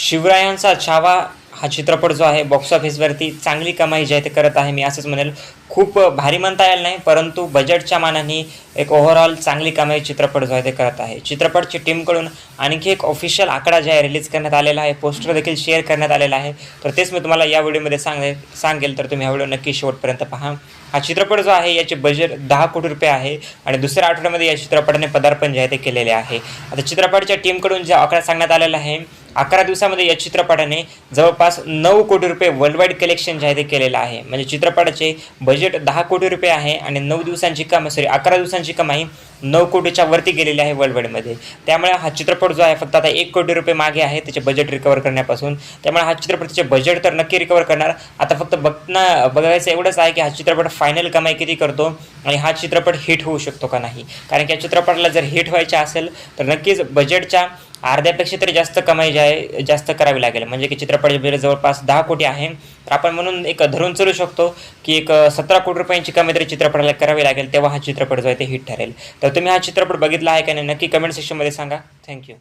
शिवरायांचा छावा हा चित्रपट जो आहे बॉक्स ऑफिसवरती चांगली कमाई जी आहे ते करत आहे मी असंच म्हणेल. खूप भारी म्हणता येईल नाही परंतु बजेटच्या मानाने एक ओव्हरऑल चांगली कमाई चित्रपट जो आहे ते करत आहे. चित्रपटची टीमकडून आणखी एक ऑफिशियल आकडा जे आहे रिलीज करण्यात आलेला आहे. पोस्टर देखील शेअर करण्यात आलेला आहे. तर तेच मी तुम्हाला या व्हिडिओमध्ये सांगे सांगेल तर तुम्ही हा व्हिडिओ नक्की शेवटपर्यंत पहा. हा चित्रपट जो आहे याचे बजेट दहा कोटी रुपये आहे आणि दुसऱ्या आठवड्यामध्ये या चित्रपटाने पदार्पण जे आहे ते केलेले आहे. आता चित्रपटच्या टीमकडून जे आकडा सांगण्यात आलेला आहे अकरा दिवसामध्ये या चित्रपटाने जवळपास नऊ कोटी रुपये वर्ल्ड वाईड कलेक्शन जे आहे ते केलेलं आहे. म्हणजे चित्रपटाचे बजेट दहा कोटी रुपये आहे आणि नऊ दिवसांची कमाई सॉरी अकरा दिवसांची कमाई नऊ कोटीच्या वरती गेलेली आहे वर्ल्ड वाईडमध्ये त्यामुळे हा चित्रपट जो आहे फक्त आता एक कोटी रुपये मागे आहे त्याचे बजेट रिकवर करण्यापासून. त्यामुळे हा चित्रपट त्याचे बजेट तर नक्की रिकवर करणार. आता फक्त बघणं बघायचं एवढंच आहे की हा चित्रपट फायनल कमाई किती करतो आणि हा चित्रपट हिट होऊ शकतो का नाही? कारण की या चित्रपटाला जर हिट व्हायचे असेल तर नक्कीच बजेटच्या अर्ध्यापेक्षा तरी जास्त कमाई जी आहे जास्त करावी लागेल. म्हणजे की चित्रपट बिल जवळपास दहा कोटी आहे. तर आपण म्हणून एक धरून चालू शकतो की एक सतरा कोटी रुपयांची कमाई तरी चित्रपटाला करावी लागेल तेव्हा हा चित्रपट जो आहे ते हिट ठरेल. तर तुम्ही हा चित्रपट बघितला आहे का नाही नक्की कमेंट सेक्शनमध्ये सांगा. थँक्यू